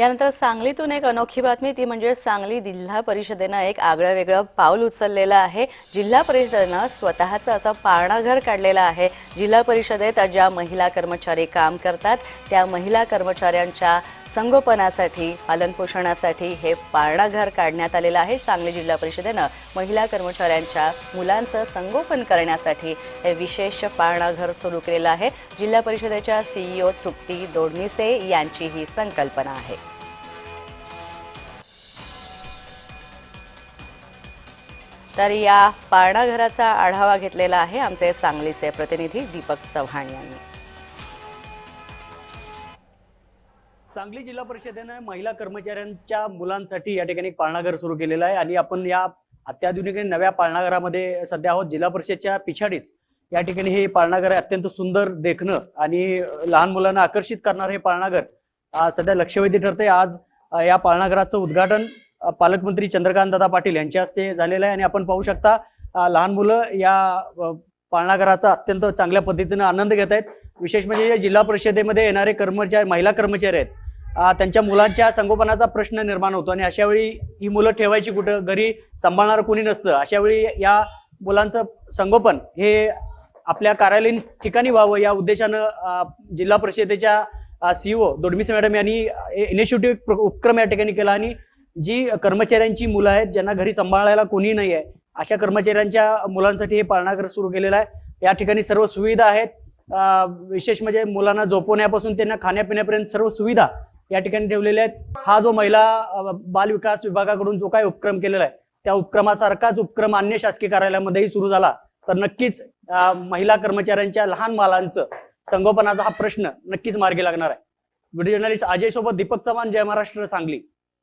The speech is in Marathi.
यानंतर सांगलीतून एक अनोखी बातमी ती म्हणजे सांगली जिल्हा परिषदेनं एक आगळं वेगळं पाऊल उचललेलं आहे. जिल्हा परिषदेनं स्वतःचं असं पाळणाघर काढलेलं आहे. जिल्हा परिषदेत ज्या महिला कर्मचारी काम करतात त्या महिला कर्मचाऱ्यांच्या संगोपनासाठी पालनपोषणासाठी हे पाळणाघर काढण्यात आलेलं आहे. सांगली जिल्हा परिषदेनं महिला कर्मचाऱ्यांच्या मुलांचं संगोपन करण्यासाठी हे विशेष पाळणाघर सुरू केलेलं आहे. जिल्हा परिषदेच्या सीईओ तृप्ती दोडणीसे यांची ही संकल्पना आहे. तर या पाळणाघराचा आढावा घेतलेला आहे आमचे सांगलीचे प्रतिनिधी दीपक चव्हाण यांनी. सांगली जिल्हा परिषदेनं महिला कर्मचाऱ्यांच्या मुलांसाठी या ठिकाणी पाळणाघर सुरू केलेलं आहे. आणि आपण या अत्याधुनिक नव्या पाळणाघरामध्ये सध्या आहोत. जिल्हा परिषदच्या पिछाडीस या ठिकाणी हे पाळणाघर आहे. अत्यंत सुंदर देखणं आणि लहान मुलांना आकर्षित करणारं हे पाळणाघर सध्या लक्षवेधी ठरते आज या पाळणाघराचं उद्घाटन पालकमंत्री चंद्रकांत दादा पाटील यांच्या हस्ते झालेलं आहे. आणि आपण पाहू शकता लहान मुलं या पाळणाघराचा अत्यंत चांगल्या पद्धतीनं आनंद घेत आहेत. विशेष म्हणजे जिल्हा परिषदेमध्ये येणारे कर्मचारी महिला कर्मचारी आहेत. त्यांच्या मुलांच्या संगोपनाचा प्रश्न निर्माण होतो आणि अशा वेळी ही मुलं ठेवायची कुठं घरी सांभाळणारं कोणी नसतं. अशा वेळी या मुलांचं संगोपन हे आपल्या कार्यालयीन ठिकाणी व्हावं या उद्देशानं जिल्हा परिषदेच्या सीईओ दोडमिसे मॅडम यांनी इनिशिएटिव्ह उपक्रम या ठिकाणी केला. आणि जी कर्मचाऱ्यांची मुलं आहेत ज्यांना घरी सांभाळायला कोणी नाही आहे अशा कर्मचाऱ्यांच्या मुलांसाठी हे पाळणाघर सुरू केलेलं आहे. या ठिकाणी सर्व सुविधा आहेत. विशेष म्हणजे मुलांना झोपवण्यापासून त्यांना खाण्यापिण्यापर्यंत सर्व सुविधा या ठिकाणी ठेवलेल्या आहेत. हा जो महिला बालविकास बाल विकास विभागाकडून जो काही उपक्रम केलेला आहे त्या उपक्रमासारखाच उपक्रम अन्य शासकीय कार्यालयामध्येही सुरू झाला. तर नक्कीच महिला कर्मचाऱ्यांच्या लहान मालांचं संगोपनाचा हा प्रश्न नक्कीच मार्गी लागणार आहे. व्हिडिओ जर्नलिस्ट अजय सोबत दीपक चव्हाण जय महाराष्ट्र सांगली.